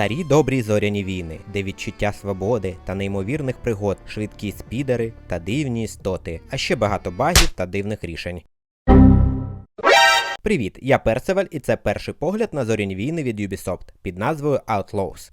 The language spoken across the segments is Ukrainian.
Старі добрі зоряні війни, де відчуття свободи та неймовірних пригод, швидкі спідери та дивні істоти, а ще багато багів та дивних рішень. Привіт, я Персеваль, і це перший погляд на зоряні війни від Ubisoft під назвою Outlaws.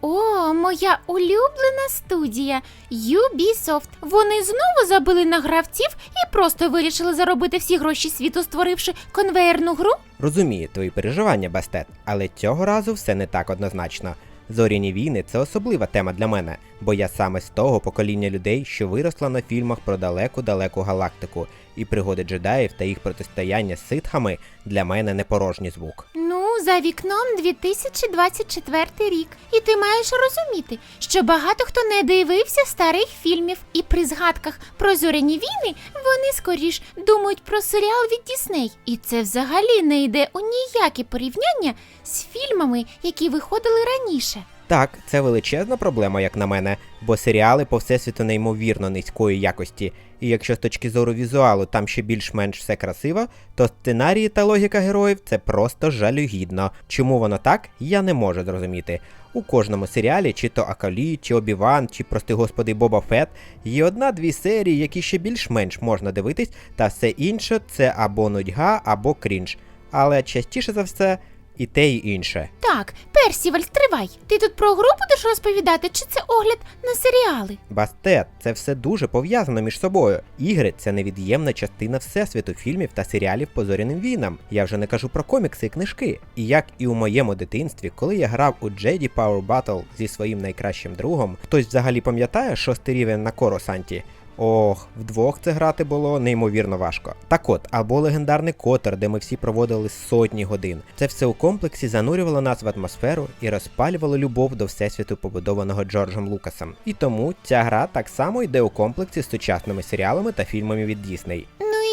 О, моя улюблена студія Ubisoft. Вони знову забили на гравців і просто вирішили заробити всі гроші світу, створивши конвеєрну гру. Розумію твої переживання, Бастет, але цього разу все не так однозначно. Зоряні війни це особлива тема для мене, бо я саме з того покоління людей, що виросла на фільмах про далеку-далеку галактику, і пригоди джедаїв та їх протистояння з ситхами для мене не порожній звук. Ну, за вікном 2024 рік. І ти маєш розуміти, що багато хто не дивився старих фільмів, і при згадках про зоряні війни вони скоріш думають про серіал від Дісней. І це взагалі не йде у ніякі порівняння з фільмами, які виходили раніше. Так, це величезна проблема, як на мене, бо серіали по всесвіту неймовірно низької якості, і якщо з точки зору візуалу там ще більш-менш все красиво, то сценарії та логіка героїв це просто жалюгідно. Чому воно так, я не можу зрозуміти. У кожному серіалі, чи то Акалі, чи Обіван, чи прости господи Боба Фет, є одна-дві серії, які ще більш-менш можна дивитись, та все інше це або нудьга, або крінж. Але частіше за все і те, і інше. Так, Персіваль, стривай. Ти тут про гру будеш розповідати, чи це огляд на серіали? Бастет, це все дуже пов'язано між собою. Ігри це невід'ємна частина всесвіту фільмів та серіалів по зоряним війнам. Я вже не кажу про комікси і книжки. І як і у моєму дитинстві, коли я грав у Jedi Power Battle зі своїм найкращим другом, хтось взагалі пам'ятає шостий рівень на Коросанті? Ох, вдвох це грати було неймовірно важко. Так от, або легендарний котер, де ми всі проводили сотні годин. Це все у комплексі занурювало нас в атмосферу і розпалювало любов до всесвіту, побудованого Джорджем Лукасом. І тому ця гра так само йде у комплексі з сучасними серіалами та фільмами від Дісней.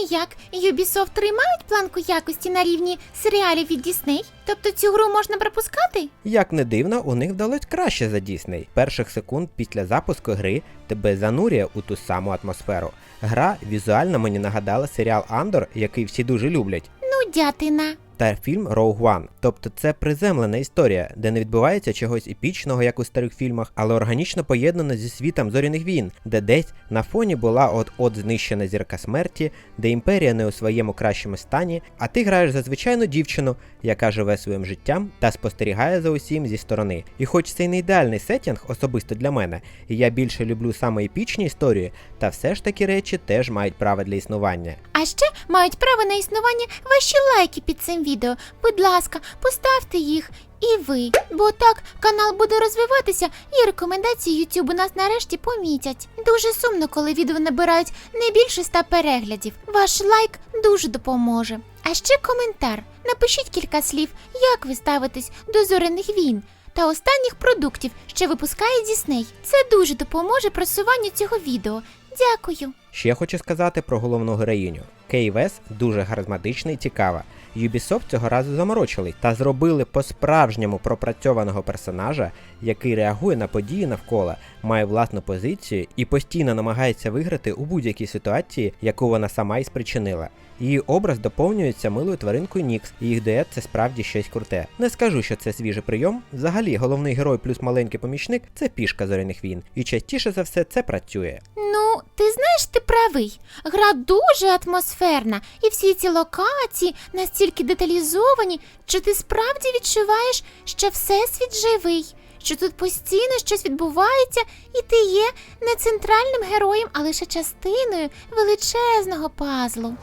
Як? Ubisoft тримають планку якості на рівні серіалів від Disney? Тобто цю гру можна пропускати? Як не дивно, у них вдалось краще за Дісней. Перших секунд після запуску гри тебе занурює у ту саму атмосферу. Гра візуально мені нагадала серіал Андор, який всі дуже люблять. Ну, дятина. Та фільм Rogue One. Тобто це приземлена історія, де не відбувається чогось епічного, як у старих фільмах, але органічно поєднана зі світом зоряних війн, де десь на фоні була от-от знищена зірка смерті, де імперія не у своєму кращому стані, а ти граєш за звичайну дівчину, яка живе своїм життям та спостерігає за усім зі сторони. І хоч це й не ідеальний сетінг, особисто для мене, і я більше люблю саме епічні історії, та все ж такі речі теж мають право для існування. А ще мають право на існування ваші лайки під цим відео. Будь ласка, поставте їх і ви. Бо так канал буде розвиватися і рекомендації YouTube нас нарешті помітять. Дуже сумно, коли відео набирають не більше ста переглядів. Ваш лайк дуже допоможе. А ще коментар. Напишіть кілька слів, як ви ставитесь до зоряних війн. Та останніх продуктів, що випускає Дісней. Це дуже допоможе просуванню цього відео. Дякую. Ще хочу сказати про головну героїню. Кей Вес дуже харизматична і цікава. Ubisoft цього разу заморочили та зробили по-справжньому пропрацьованого персонажа, який реагує на події навколо, має власну позицію і постійно намагається виграти у будь-якій ситуації, яку вона сама і спричинила. Її образ доповнюється милою тваринкою Нікс, і їх дует це справді щось круте. Не скажу, що це свіжий прийом. Взагалі, головний герой плюс маленький помічник це пішка зоряних війн, і частіше за все це працює. Ну, ти знаєш, ти правий. Гра дуже атмосферна, і всі ці локації настільки деталізовані, що ти справді відчуваєш, що всесвіт живий, що тут постійно щось відбувається, і ти є не центральним героєм, а лише частиною величезного пазлу.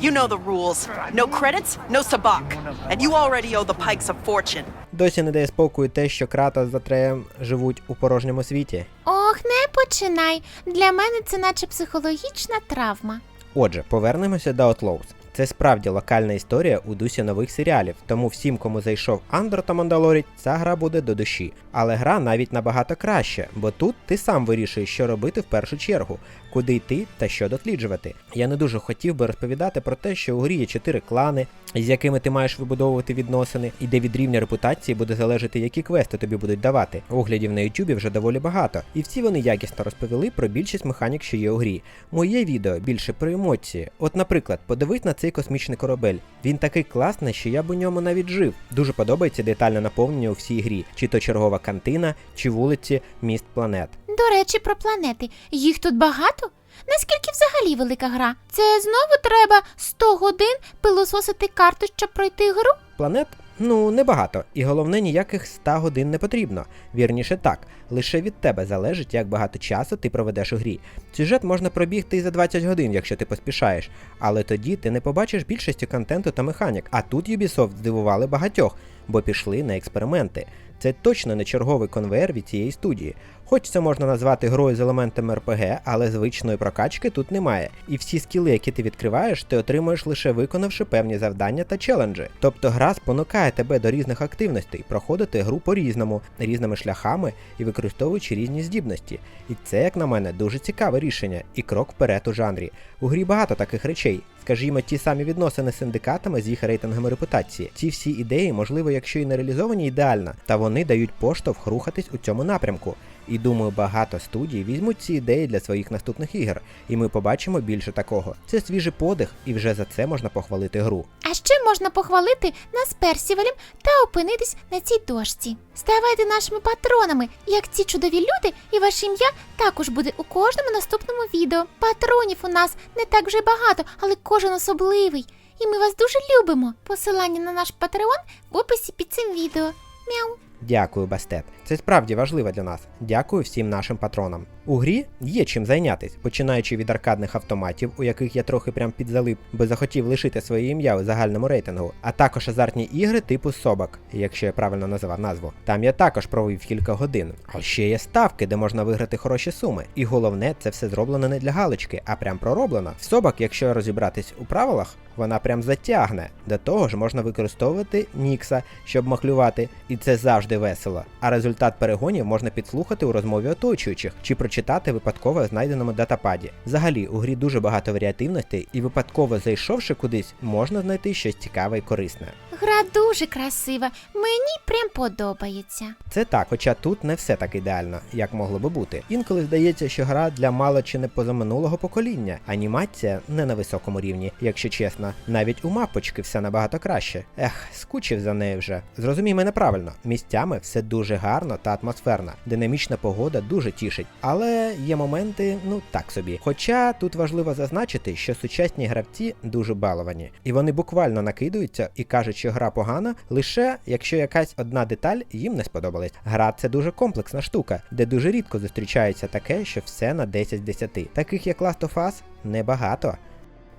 You know the rules. No credits, no sabak. And you already owe the Pikes a fortune. Досі не дає спокою те, що крата за треєм живуть у порожньому світі. Ох, не починай. Для мене це наче психологічна травма. Отже, повернемося до Outlaws. Це справді локальна історія у дусі нових серіалів, тому всім, кому зайшов Андор та Мандалорі, ця гра буде до душі. Але гра навіть набагато краще, бо тут ти сам вирішуєш, що робити в першу чергу. куди йти та що досліджувати. Я не дуже хотів би розповідати про те, що у грі є чотири клани, з якими ти маєш вибудовувати відносини, і де від рівня репутації буде залежати, які квести тобі будуть давати. Оглядів на Ютубі вже доволі багато, і всі вони якісно розповіли про більшість механік, що є у грі. Моє відео більше про емоції. От, наприклад, подивись на цей космічний корабель. Він такий класний, що я б у ньому навіть жив. Дуже подобається детальне наповнення у всій грі, чи то чергова кантина, чи вулиці міст планет. До речі, про планети. Їх тут багато? Наскільки взагалі велика гра? Це знову треба 100 годин пилососити карту, щоб пройти гру? Планет? Ну, небагато, і головне, ніяких 100 годин не потрібно. Вірніше так, лише від тебе залежить, як багато часу ти проведеш у грі. Сюжет можна пробігти і за 20 годин, якщо ти поспішаєш, але тоді ти не побачиш більшості контенту та механік. А тут Ubisoft здивували багатьох, бо пішли на експерименти. Це точно не черговий конвейер від цієї студії. Хоч це можна назвати грою з елементами РПГ, але звичної прокачки тут немає. І всі скіли, які ти відкриваєш, ти отримуєш лише виконавши певні завдання та челенджі. Тобто гра спонукає тебе до різних активностей, проходити гру по-різному, різними шляхами і використовуючи різні здібності. І це, як на мене, дуже цікаве рішення і крок вперед у жанрі. У грі багато таких речей. Скажімо, ті самі відносини з синдикатами з їх рейтингами репутації. Ці всі ідеї, можливо, якщо і не реалізовані ідеально, та вони дають поштовх рухатись у цьому напрямку. І думаю, багато студій візьмуть ці ідеї для своїх наступних ігор, і ми побачимо більше такого. Це свіжий подих, і вже за це можна похвалити гру. А ще можна похвалити нас з Персівалем та опинитись на цій дошці. Ставайте нашими патронами, як ці чудові люди, і ваше ім'я також буде у кожному наступному відео. Патронів у нас не так вже багато, але кожен особливий. І ми вас дуже любимо. Посилання на наш патреон в описі під цим відео. Мяу. Дякую, Бастет. Це справді важливо для нас. Дякую всім нашим патронам. У грі є чим зайнятись, починаючи від аркадних автоматів, у яких я трохи прям підзалип, бо захотів лишити своє ім'я у загальному рейтингу, а також азартні ігри типу собак, якщо я правильно називав назву. Там я також провів кілька годин. А ще є ставки, де можна виграти хороші суми. І головне, це все зроблено не для галочки, а прям пророблено. В собак, якщо розібратись у правилах, вона прям затягне. До того ж, можна використовувати Нікса, щоб махлювати, і це завжди весело. А результат перегонів можна підслухати у розмові оточуючих чи прочитати випадково знайденому датападі. Взагалі, у грі дуже багато варіативностей, і випадково зайшовши кудись, можна знайти щось цікаве і корисне. Гра дуже красива. Мені прям подобається. Це так, хоча тут не все так ідеально, як могло би бути. Інколи здається, що гра для мало чи не позаминулого покоління. Анімація не на високому рівні, якщо чесно. Навіть у мапочки все набагато краще. Ех, скучив за нею вже. Зрозумій мене правильно, місцями все дуже гарно та атмосферно. Динамічна погода дуже тішить, але є моменти, ну так собі. Хоча тут важливо зазначити, що сучасні гравці дуже баловані, і вони буквально накидуються і кажуть, що гра погана, лише якщо якась одна деталь їм не сподобалась. Гра це дуже комплексна штука, де дуже рідко зустрічається таке, що все на 10 з 10. Таких як Last of Us небагато.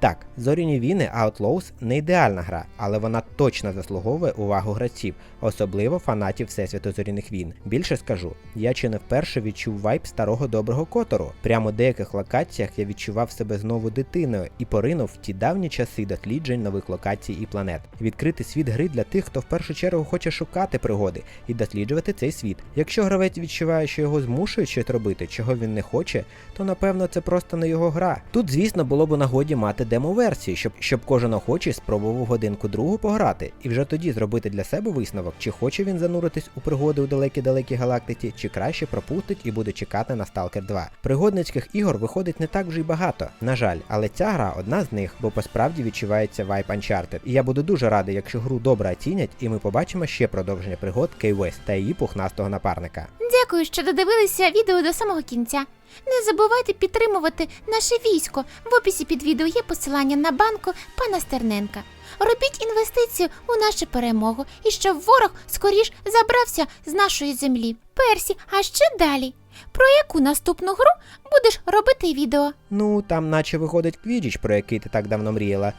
Так, зоряні війни Outlaws не ідеальна гра, але вона точно заслуговує увагу гравців, особливо фанатів Всесвіту зоряних війн. Більше скажу, я чи не вперше відчув вайб старого доброго Котору. Прямо в деяких локаціях я відчував себе знову дитиною і поринув в ті давні часи досліджень нових локацій і планет. Відкрити світ гри для тих, хто в першу чергу хоче шукати пригоди і досліджувати цей світ. Якщо гравець відчуває, що його змушують щось робити, чого він не хоче, то напевно це просто не його гра. Тут, звісно, було б у нагоді мати демо-версії, щоб, щоб кожен охочий спробував годинку другу пограти, і вже тоді зробити для себе висновок, чи хоче він зануритись у пригоди у далекій-далекій галактиці, чи краще пропустить і буде чекати на Stalker 2. Пригодницьких ігор виходить не так вже й багато, на жаль, але ця гра одна з них, бо посправді відчувається вайп Uncharted. І я буду дуже радий, якщо гру добре оцінять, і ми побачимо ще продовження пригод Кей Вест та її пухнастого напарника. Дякую, що додивилися відео до самого кінця. Не забувайте підтримувати наше військо. В описі під відео є посилання на банку пана Стерненка. Робіть інвестицію у нашу перемогу і щоб ворог скоріш забрався з нашої землі. Персі, а ще далі. Про яку наступну гру будеш робити відео? Ну, там наче виходить Квідіч, про який ти так давно мріяла.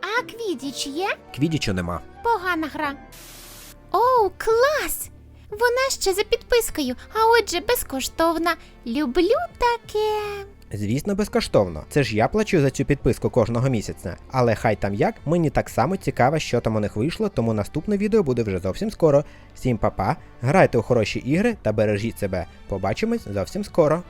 А Квідіч є? Квідічу нема. Погана гра. Оу, клас! Вона ще за підпискою, а отже безкоштовна. Люблю таке. Звісно, безкоштовно. Це ж я плачу за цю підписку кожного місяця. Але хай там як, мені так само цікаво, що там у них вийшло, тому наступне відео буде вже зовсім скоро. Всім па-па, грайте у хороші ігри та бережіть себе. Побачимось зовсім скоро.